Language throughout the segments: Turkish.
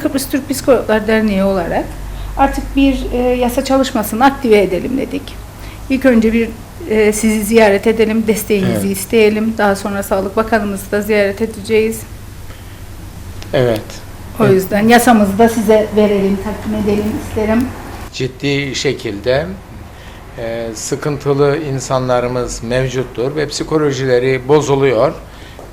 Kıbrıs Türk Psikologlar Derneği olarak artık bir e, yasa çalışmasını aktive edelim dedik. İlk önce bir e, sizi ziyaret edelim, desteğinizi Evet. isteyelim. Daha sonra Sağlık Bakanımızı da ziyaret edeceğiz. Evet. O yüzden yasamızı da size verelim, takdim edelim isterim. Ciddi şekilde e, sıkıntılı insanlarımız mevcuttur ve psikolojileri bozuluyor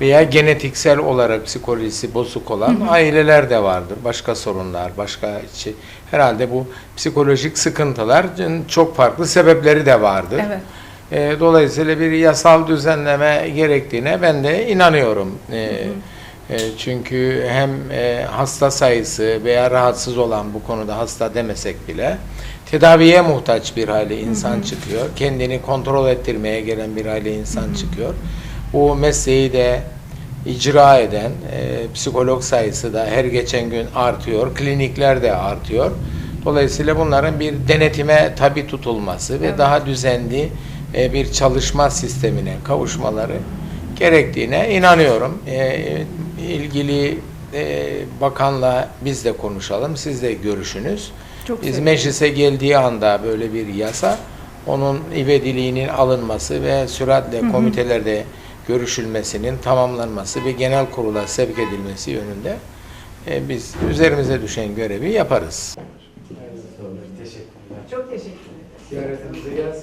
veya genetiksel olarak psikolojisi bozuk olan aileler de vardır. Başka sorunlar, başka şey. Herhalde bu psikolojik sıkıntılar çok farklı sebepleri de vardır. Evet. E, dolayısıyla bir yasal düzenleme gerektiğine ben de inanıyorum. E, e, çünkü hem e, hasta sayısı veya rahatsız olan bu konuda hasta demesek bile tedaviye muhtaç bir hale insan çıkıyor. Kendini kontrol ettirmeye gelen bir hale insan çıkıyor. Bu mesleği de icra eden e, psikolog sayısı da her geçen gün artıyor. Klinikler de artıyor. Dolayısıyla bunların bir denetime tabi tutulması ve Evet. daha düzenli e, bir çalışma sistemine kavuşmaları gerektiğine inanıyorum. E, ilgili e, bakanla biz de konuşalım, siz de görüşünüz. Çok Biz meclise geldiği anda böyle bir yasa, onun ivediliğinin alınması ve süratle komitelerde görüşülmesinin tamamlanması ve genel kurula sevk edilmesi yönünde e, biz üzerimize düşen görevi yaparız. Teşekkürler. Çok teşekkür ederim. Ziyaret